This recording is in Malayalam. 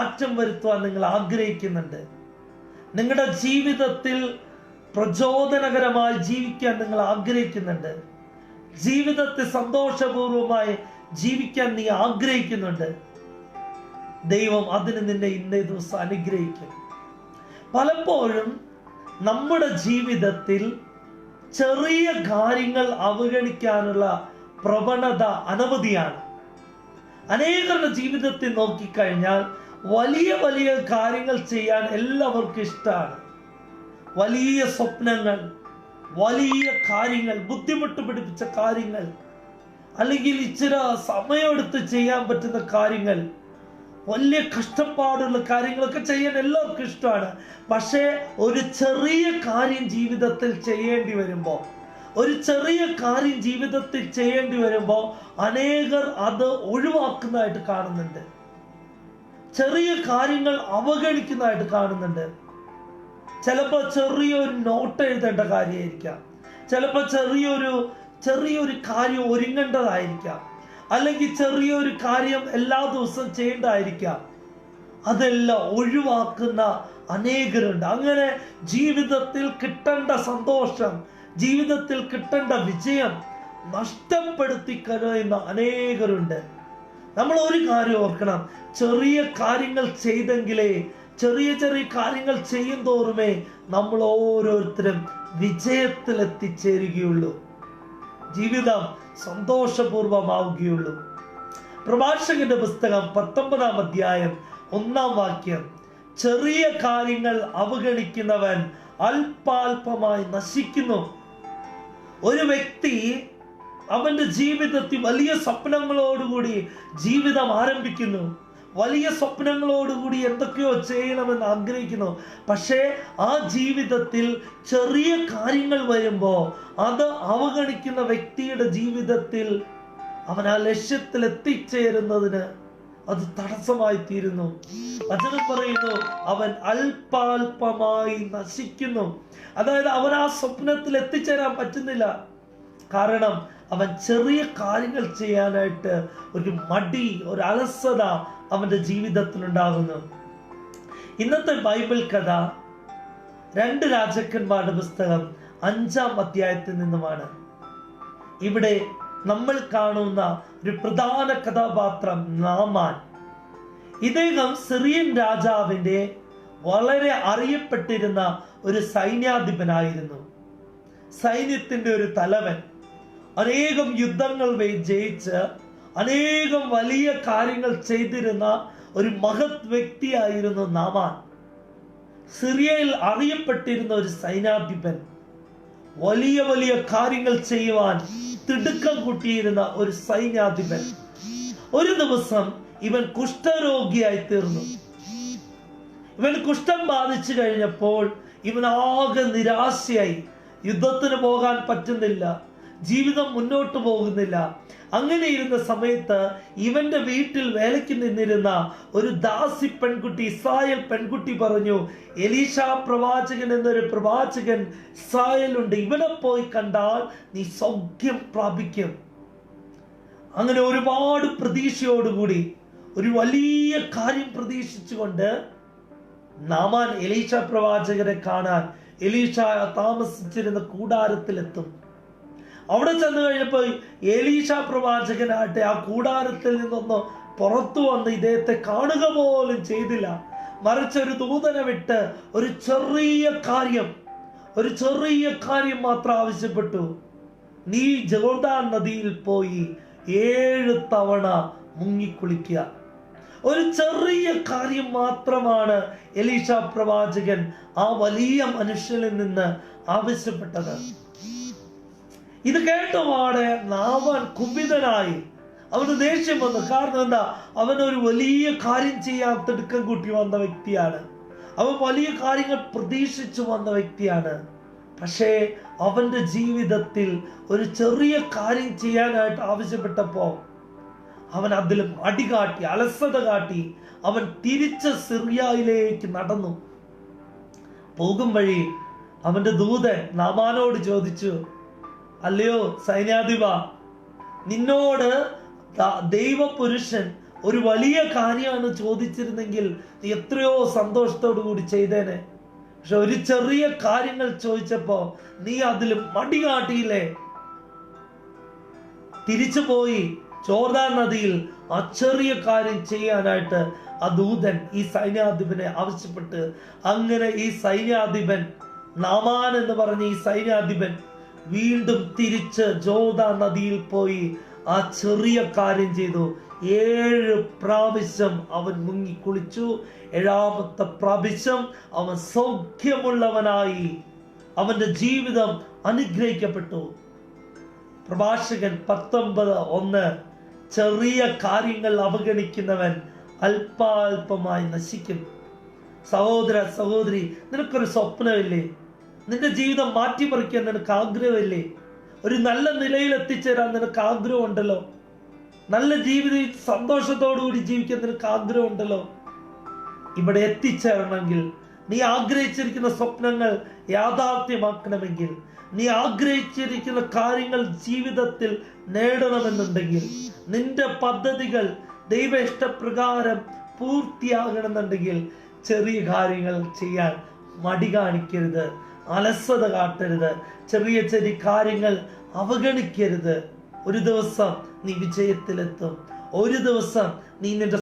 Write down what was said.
മാറ്റം വരുത്തുവാൻ നിങ്ങൾ ആഗ്രഹിക്കുന്നുണ്ട്. നിങ്ങളുടെ ജീവിതത്തിൽ പ്രചോദനകരമായി ജീവിക്കാൻ നിങ്ങൾ ആഗ്രഹിക്കുന്നുണ്ട്. ജീവിതത്തെ സന്തോഷപൂർവമായി ജീവിക്കാൻ നീ ആഗ്രഹിക്കുന്നുണ്ട്. ദൈവം അതിന് നിന്നെ ഇന്നേ ദിവസം അനുഗ്രഹിക്കും. പലപ്പോഴും നമ്മുടെ ജീവിതത്തിൽ ചെറിയ കാര്യങ്ങൾ അവഗണിക്കാനുള്ള പ്രവണത അനവധിയാണ്. അനേകരുടെ ജീവിതത്തിൽ നോക്കിക്കഴിഞ്ഞാൽ വലിയ വലിയ കാര്യങ്ങൾ ചെയ്യാൻ എല്ലാവർക്കും ഇഷ്ടമാണ് വലിയ സ്വപ്നങ്ങൾ വലിയ കാര്യങ്ങൾ ബുദ്ധിമുട്ട് പിടിപ്പിച്ച കാര്യങ്ങൾ അല്ലെങ്കിൽ ഇച്ചിരി സമയമെടുത്ത് ചെയ്യാൻ പറ്റുന്ന കാര്യങ്ങൾ വലിയ കഷ്ടപ്പാടുള്ള കാര്യങ്ങളൊക്കെ ചെയ്യാൻ എല്ലാവർക്കും ഇഷ്ടമാണ് പക്ഷേ ഒരു ചെറിയ കാര്യം ജീവിതത്തിൽ ചെയ്യേണ്ടി വരുമ്പോൾ ഒരു ചെറിയ കാര്യം ജീവിതത്തിൽ ചെയ്യേണ്ടി വരുമ്പോൾ അനേകർ അത് ഒഴിവാക്കുന്നതായിട്ട് കാണുന്നുണ്ട്. ചെറിയ കാര്യങ്ങൾ അവഗണിക്കുന്നതായിട്ട് കാണുന്നുണ്ട്. ചിലപ്പോൾ ചെറിയൊരു നോട്ട് എഴുതേണ്ട കാര്യമായിരിക്കാം. ചിലപ്പോൾ ചെറിയൊരു ചെറിയൊരു കാര്യം ഒരുങ്ങേണ്ടതായിരിക്കാം. അല്ലെങ്കിൽ ചെറിയൊരു കാര്യം എല്ലാ ദിവസവും ചെയ്യേണ്ടതായിരിക്കാം. അതെല്ലാം ഒഴിവാക്കുന്ന അനേകരുണ്ട്. അങ്ങനെ ജീവിതത്തിൽ കിട്ടേണ്ട സന്തോഷം ജീവിതത്തിൽ കിട്ടേണ്ട വിജയം നഷ്ടപ്പെടുത്തി കഴിയുന്ന അനേകരുണ്ട്. നമ്മൾ ഒരു കാര്യം ഓർക്കണം. ചെറിയ കാര്യങ്ങൾ ചെയ്തെങ്കിലേ ചെറിയ ചെറിയ കാര്യങ്ങൾ ചെയ്യും തോറുമേ നമ്മൾ ഓരോരുത്തരും വിജയത്തിൽ എത്തിച്ചേരുകയുള്ളൂ ജീവിതം സന്തോഷപൂർവമാവുകയുള്ളൂ പ്രഭാഷകന്റെ പുസ്തകം പത്തൊമ്പതാം അധ്യായം ഒന്നാം വാക്യം. ചെറിയ കാര്യങ്ങൾ അവഗണിക്കുന്നവൻ അല്പാൽപമായി നശിക്കുന്നു. ഒരു വ്യക്തി അവന്റെ ജീവിതത്തിൽ വലിയ സ്വപ്നങ്ങളോടുകൂടി ജീവിതം ആരംഭിക്കുന്നു. വലിയ സ്വപ്നങ്ങളോടുകൂടി എന്തൊക്കെയോ ചെയ്യണമെന്ന് ആഗ്രഹിക്കുന്നു. പക്ഷേ ആ ജീവിതത്തിൽ ചെറിയ കാര്യങ്ങൾ വരുമ്പോൾ അത് അവഗണിക്കുന്ന വ്യക്തിയുടെ ജീവിതത്തിൽ അവൻ ആ ലക്ഷ്യത്തിൽ എത്തിച്ചേരുന്നതിന് അത് തടസ്സമായി തീരുന്നു. വചനം പറയുന്നു അവൻ അല്പാൽപമായി നശിക്കുന്നു. അതായത് അവൻ ആ സ്വപ്നത്തിൽ എത്തിച്ചേരാൻ പറ്റുന്നില്ല. കാരണം അവൻ ചെറിയ കാര്യങ്ങൾ ചെയ്യാനായിട്ട് ഒരു മടി ഒരു അലസത അവന്റെ ജീവിതത്തിൽ ഉണ്ടാകുന്നു ഇന്നത്തെ ബൈബിൾ കഥ രണ്ട് രാജാക്കന്മാരുടെ പുസ്തകം അഞ്ചാം അധ്യായത്തിൽ നിന്നുമാണ്. ഇവിടെ നമ്മൾ കാണുന്ന ഒരു പ്രധാന കഥാപാത്രം നാമാൻ. ഇദ്ദേഹം സിറിയൻ രാജാവിന്റെ വളരെ അറിയപ്പെട്ടിരുന്ന ഒരു സൈന്യാധിപനായിരുന്നു. സൈന്യത്തിന്റെ ഒരു തലവൻ. അനേകം യുദ്ധങ്ങൾ ജയിച്ച് അനേകം വലിയ കാര്യങ്ങൾ ചെയ്തിരുന്ന ഒരു മഹത് വ്യക്തിയായിരുന്നു നാമാൻ. സിറിയയിൽ അറിയപ്പെട്ടിരുന്ന ഒരു സൈനാധിപൻ വലിയ വലിയ കാര്യങ്ങൾ ചെയ്യുവാൻ തിടുക്കം കൂട്ടിയിരുന്ന ഒരു സൈന്യാധിപൻ. ഒരു ദിവസം ഇവൻ കുഷ്ഠരോഗിയായി തീർന്നു. ഇവൻ കുഷ്ഠം ബാധിച്ചു കഴിഞ്ഞപ്പോൾ ഇവൻ ആകെ നിരാശയായി. യുദ്ധത്തിന് പോകാൻ പറ്റുന്നില്ല. ജീവിതം മുന്നോട്ട് പോകുന്നില്ല. അങ്ങനെ ഇരുന്ന സമയത്ത് ഇവന്റെ വീട്ടിൽ വേലയ്ക്ക് നിന്നിരുന്ന ഒരു ദാസി പെൺകുട്ടി ഇസ്രായേൽ പെൺകുട്ടി പറഞ്ഞു എലീഷ പ്രവാചകൻ എന്നൊരു പ്രവാചകൻ ഇസ്രായേലുണ്ട് ഇവനെ പോയി കണ്ടാൽ നീ സൗഖ്യം പ്രാപിക്കും. അങ്ങനെ ഒരുപാട് പ്രതീക്ഷയോടുകൂടി ഒരു വലിയ കാര്യം പ്രതീക്ഷിച്ചുകൊണ്ട് നാമാൻ എലീഷ പ്രവാചകരെ കാണാൻ എലീഷ താമസിച്ചിരുന്ന കൂടാരത്തിലെത്തും. അവിടെ ചെന്ന് കഴിഞ്ഞപ്പോൾ എലീഷ പ്രവാചകനാകട്ടെ ആ കൂടാരത്തിൽ നിന്നൊന്ന് പുറത്തു വന്ന് ഇദ്ദേഹത്തെ കാണുക പോലും ചെയ്തില്ല. മറിച്ച് ഒരു ദൂതനെ വിട്ട് ഒരു ചെറിയ കാര്യം ഒരു ചെറിയ കാര്യം മാത്രം ആവശ്യപ്പെട്ടു. നീ ജോർദാൻ നദിയിൽ പോയി ഏഴ് തവണ മുങ്ങിക്കുളിക്കുക. ഒരു ചെറിയ കാര്യം മാത്രമാണ് എലീഷ പ്രവാചകൻ ആ വലിയ മനുഷ്യനിൽ നിന്ന് ആവശ്യപ്പെട്ടത്. ഇത് കേട്ടപാടെ നാവൻ കുപിതനായി. അവന് ദേഷ്യം വന്നു. കാരണം എന്താ? അവനൊരു വലിയ കാര്യം ചെയ്യാൻ തിടുക്കം കൂട്ടി വന്ന വ്യക്തിയാണ്. അവൻ വലിയ കാര്യങ്ങൾ പ്രതീക്ഷിച്ചു വന്ന വ്യക്തിയാണ്. പക്ഷേ അവന്റെ ജീവിതത്തിൽ ഒരു ചെറിയ കാര്യം ചെയ്യാനായിട്ട് ആവശ്യപ്പെട്ടപ്പോ അവൻ അതിലും അടികാട്ടി അലസത കാട്ടി അവൻ തിരിച്ച് സിറിയയിലേക്ക് നടന്നു. പോകും വഴി അവന്റെ ദൂതൻ നാമാനോട് ചോദിച്ചു അല്ലയോ സൈന്യാധിപ? നിന്നോട് ദൈവപുരുഷൻ ഒരു വലിയ കാര്യമാണ് ചോദിച്ചിരുന്നെങ്കിൽ നീ എത്രയോ സന്തോഷത്തോടു കൂടി ചെയ്തേനെ. പക്ഷെ ഒരു ചെറിയ കാര്യങ്ങൾ ചോദിച്ചപ്പോ നീ അതിൽ മടി കാട്ടിയില്ലേ? തിരിച്ചു പോയി ചോർദാൻ നദിയിൽ ആ ചെറിയ കാര്യം ചെയ്യാനായിട്ട് ആ ദൂതൻ ഈ സൈന്യാധിപനെ ആവശ്യപ്പെട്ട് അങ്ങനെ ഈ സൈന്യാധിപൻ നാമാൻ എന്ന് പറഞ്ഞ ഈ സൈന്യാധിപൻ വീണ്ടും തിരിച്ച് ജോദ നദിയിൽ പോയി ആ ചെറിയ കാര്യം ചെയ്തു. ഏഴ് പ്രാവശ്യം അവൻ മുങ്ങി കുളിച്ചു. ഏഴാമത്തെ പ്രാവശ്യം അവൻ സൗഖ്യമുള്ളവനായി. അവന്റെ ജീവിതം അനുഗ്രഹിക്കപ്പെട്ടു. പ്രഭാഷകൻ പത്തൊമ്പത് ഒന്ന് ചെറിയ കാര്യങ്ങൾ അവഗണിക്കുന്നവൻ അല്പാൽപമായി നശിക്കും. സഹോദര സഹോദരി നിനക്കൊരു സ്വപ്നമില്ലേ? നിന്റെ ജീവിതം മാറ്റിമറിക്കാൻ നിനക്ക് ആഗ്രഹമില്ലേ? ഒരു നല്ല നിലയിൽ എത്തിച്ചേരാൻ നിനക്ക് ആഗ്രഹമുണ്ടല്ലോ. നല്ല ജീവിത സന്തോഷത്തോടുകൂടി ജീവിക്കാൻ നിനക്ക് ആഗ്രഹമുണ്ടല്ലോ. ഇവിടെ എത്തിച്ചേരണമെങ്കിൽ നീ ആഗ്രഹിച്ചിരിക്കുന്ന സ്വപ്നങ്ങൾ യാഥാർത്ഥ്യമാക്കണമെങ്കിൽ നീ ആഗ്രഹിച്ചിരിക്കുന്ന കാര്യങ്ങൾ ജീവിതത്തിൽ നേടണമെന്നുണ്ടെങ്കിൽ നിന്റെ പദ്ധതികൾ ദൈവ ഇഷ്ടപ്രകാരം പൂർത്തിയാകണമെന്നുണ്ടെങ്കിൽ ചെറിയ കാര്യങ്ങൾ ചെയ്യാൻ മടി കാണിക്കരുത്. അലസത കാട്ടരുത്. ചെറിയ ചെറിയ കാര്യങ്ങൾ അവഗണിക്കരുത്. ഒരു ദിവസം നീ വിജയത്തിലെത്തും. ഒരു ദിവസം നീ നിന്റെ